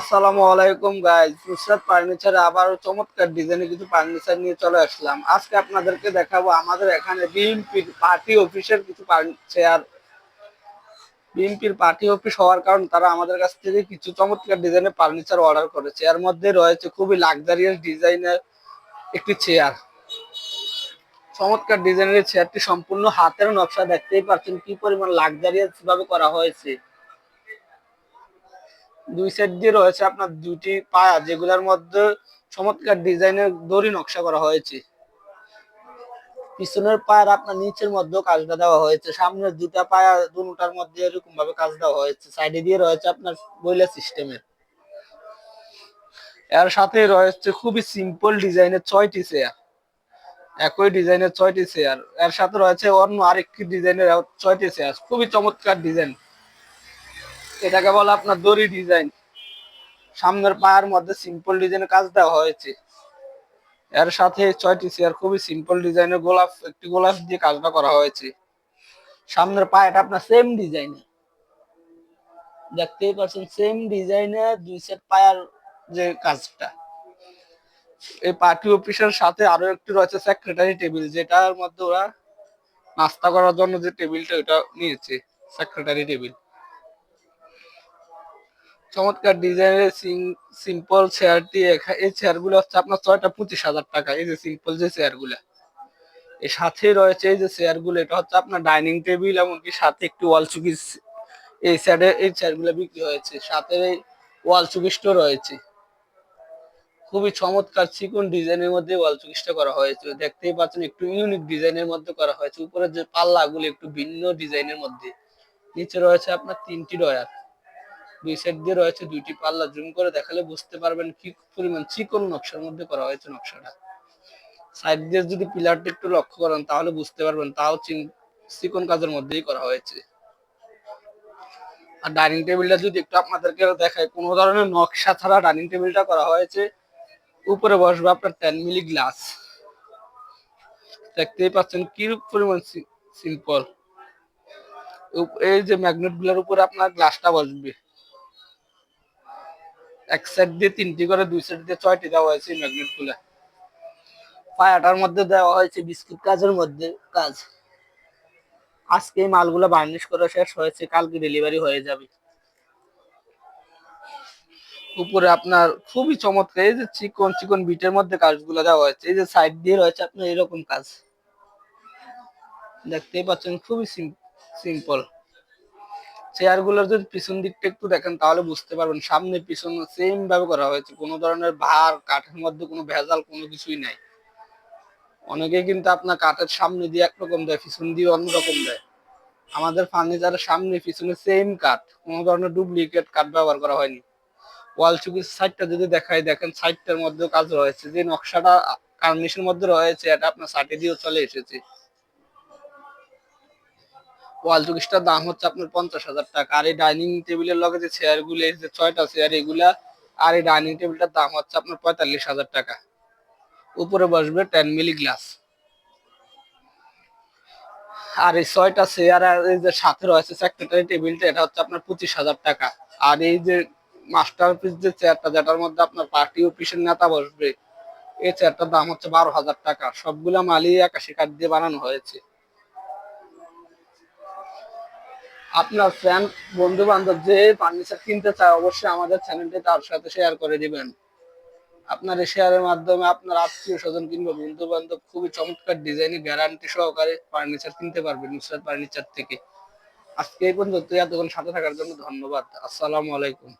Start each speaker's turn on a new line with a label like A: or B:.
A: আসসালামু আলাইকুম গাইজ নুসরাত ফার্নিচারে আবার চমৎকার ডিজাইনে কিছু ফার্নিচার নিয়ে চলে আসলাম। আজকে আপনাদেরকে দেখাবো আমাদের এখানে বিএনপির পার্টি অফিসের কিছু চেয়ার বিএনপির পার্টি অফিস হওয়ার কারণে তারা আমাদের কাছ থেকে কিছু চমৎকার ডিজাইনের ফার্নিচার অর্ডার করেছে। এর মধ্যে রয়েছে খুবই লাক্সারিয়াস ডিজাইনের একটি চেয়ার চমৎকার ডিজাইনের চেয়ারটি সম্পূর্ণ হাতের নকশা। দেখতেই পাচ্ছেন কি পরিমাণ লাক্সারিয়াস ভাবে করা হয়েছে। দুই সাইড দিয়ে রয়েছে আপনার দুটি পায়া, যেগুলোর মধ্যে চমৎকার ডিজাইনের দড়ি নকশা করা হয়েছে। পিছনের পায়ের আপনার নিচের মধ্যেও কাজটা দেওয়া হয়েছে। সামনের দুটা পায়া দুটার মধ্যে এরকম ভাবে কাজ দেওয়া হয়েছে। সাইডে দিয়ে রয়েছে আপনার বইলা সিস্টেমের এর। সাথে রয়েছে খুবই সিম্পল ডিজাইনের ছয়টি চেয়ার একই ডিজাইনের ছয়টি চেয়ারের সাথে রয়েছে অন্য আরেকটি ডিজাইনের ছয়টি চেয়ার খুবই চমৎকার ডিজাইন। এটাকে বলে আপনার দড়ি ডিজাইন সামনের পায়ের মধ্যে সিম্পল ডিজাইনের কাজ দেওয়া হয়েছে। এর সাথে ছয়টি চেয়ার খুবই সিম্পল ডিজাইনের গোলাপ, একটি গোলাপ দিয়ে কাজটা করা হয়েছে। সামনের পায়েটা আপনার সেম ডিজাইনে দেখতেই পাচ্ছেন সেম ডিজাইনে দুই সেট পায়ার যে কাজটা। এই পার্টি অফিসের সাথে আরও একটি রয়েছে সেক্রেটারি টেবিল যেটার মধ্যে ওরা নাস্তা করার জন্য যে টেবিলটা ওটা নিয়েছে সেক্রেটারি টেবিল চমৎকার ডিজাইনের সিম্পল চেয়ারটি এই চেয়ারগুলো হচ্ছে আপনার ছয়টা পঁচিশ হাজার টাকা, এই যে সিম্পল যে চেয়ারগুলো এর সাথে রয়েছে এই যে চেয়ারগুলো এটা হচ্ছে আপনার ডাইনিং টেবিল এমনকি সাথে একটি ওয়াল চুকিস এই সাইডে এই চেয়ারগুলো বিক্রি হয়েছে, সাথে এই ওয়াল চুকিসটাও রয়েছে। খুবই চমৎকার চিকন ডিজাইনের মধ্যে ওয়াল চুকিসটা করা হয়েছে, দেখতেই পাচ্ছেন একটু ইউনিক ডিজাইনের মধ্যে করা হয়েছে উপরে যে পাল্লাগুলো একটু ভিন্ন ডিজাইনের মধ্যে। নিচে রয়েছে আপনার তিনটি ডয়ার। দুই সাইড দিয়ে রয়েছে দুইটি পাল্লা। জুম করে দেখালে বুঝতে পারবেন কি পরিমাণ চিকন নকশার মধ্যে করা হয়েছে নকশাটা। সাইড দিয়ে যদি পিলারটা একটু লক্ষ্য করেন, তাহলে বুঝতে পারবেন তাও চিকন কাজের মধ্যেই করা হয়েছে। আর ডাইনিং টেবিলটা যদি একটু আপনাদেরকে দেখায় কোনো ধরনের নকশা ছাড়া ডাইনিং টেবিলটা করা হয়েছে। উপরে বসবে আপনার টেন মিলি গ্লাস দেখতেই পাচ্ছেন কি পরিমাণ সিম্পল এই যে ম্যাগনেটগুলোর উপরে আপনার গ্লাসটা বসবে। এক সাইড দিয়ে তিনটি করে, দুই সাইড দিয়ে ছয়টি দেওয়া হয়েছে ম্যাগনেটগুলা। পায়াটার মধ্যে দেওয়া হয়েছে বিস্কুট কাজের মধ্যে কাজ। আজকে এই মালগুলো বার্নিশ করে শেষ হয়েছে, কালকে ডেলিভারি হয়ে যাবে। উপরে আপনার খুবই চমৎকার, এই যে চিকন চিকন বিটের মধ্যে কাজগুলো দেওয়া হয়েছে, এই যে সাইড দিয়ে রয়েছে আপনার এরকম কাজ। দেখতেই পাচ্ছেন, খুবই সিম্পল চেয়ারগুলোর যদি পিছন দিকটা একটু দেখেন, তাহলে বুঝতে পারবেন। সামনে, পিছন সেম ভাবে করা হয়েছে। কোনো ধরনের ভার, কাঠের মধ্যে কোনো ভেজাল, কোনো কিছুই নাই। অনেকে কিন্তু আপনার কাঠের সামনে দিয়ে একরকম দেয়, পিছন দিয়ে অন্যরকম দেয়। আমাদের ফার্নিচারের সামনে, পিছনে সেম কাঠ। কোনো ধরনের ডুপ্লিকেট কাঠ ব্যবহার করা হয়নি। ওয়াল চুকির সাইডটা যদি দেখাই, দেখেন সাইডটার মধ্যে কাজ রয়েছে। যে নকশাটা কার্নিশের মধ্যে রয়েছে, এটা আপনার সাইডে দিয়েও চলে এসেছে। ওয়াল চুকিসটার দাম হচ্ছে আপনার পঞ্চাশ হাজার টাকা। আর এই ডাইনিং টেবিলের লগে যে চেয়ারগুলো যে ছয়টা চেয়ার এগুলা, আর এই ডাইনিং টেবিলটার দাম হচ্ছে আপনার পঁয়তাল্লিশ হাজার টাকা। উপরে বসবে টেন মিলি গ্লাস আর এই ছয়টা চেয়ার আর এই যে সাথে রয়েছে সেক্রেটারি টেবিলটা এটা হচ্ছে আপনার পঁচিশ হাজার টাকা। আর এই যে মাস্টার পিস যে চেয়ারটা যেটার মধ্যে আপনার পার্টি অফিসের নেতা বসবে, এই চেয়ারটার দাম হচ্ছে বারো হাজার টাকা। সবগুলা মালই আকাশি কাঠ দিয়ে বানানো হয়েছে। আপনার ফ্রেন্ড বন্ধু বান্ধব যে ফার্নিচার কিনতে চায়, অবশ্যই আমাদের চ্যানেলটি তার সাথে শেয়ার করে দিবেন। আপনার এই শেয়ারের মাধ্যমে আপনার আত্মীয় স্বজন কিংবা বন্ধু বান্ধব খুবই চমৎকার ডিজাইনে গ্যারান্টি সহকারে ফার্নিচার কিনতে পারবেন নুসরাত ফার্নিচার থেকে। আজকে এই পর্যন্ত এতক্ষণ সাথে থাকার জন্য ধন্যবাদ। আসসালামু আলাইকুম।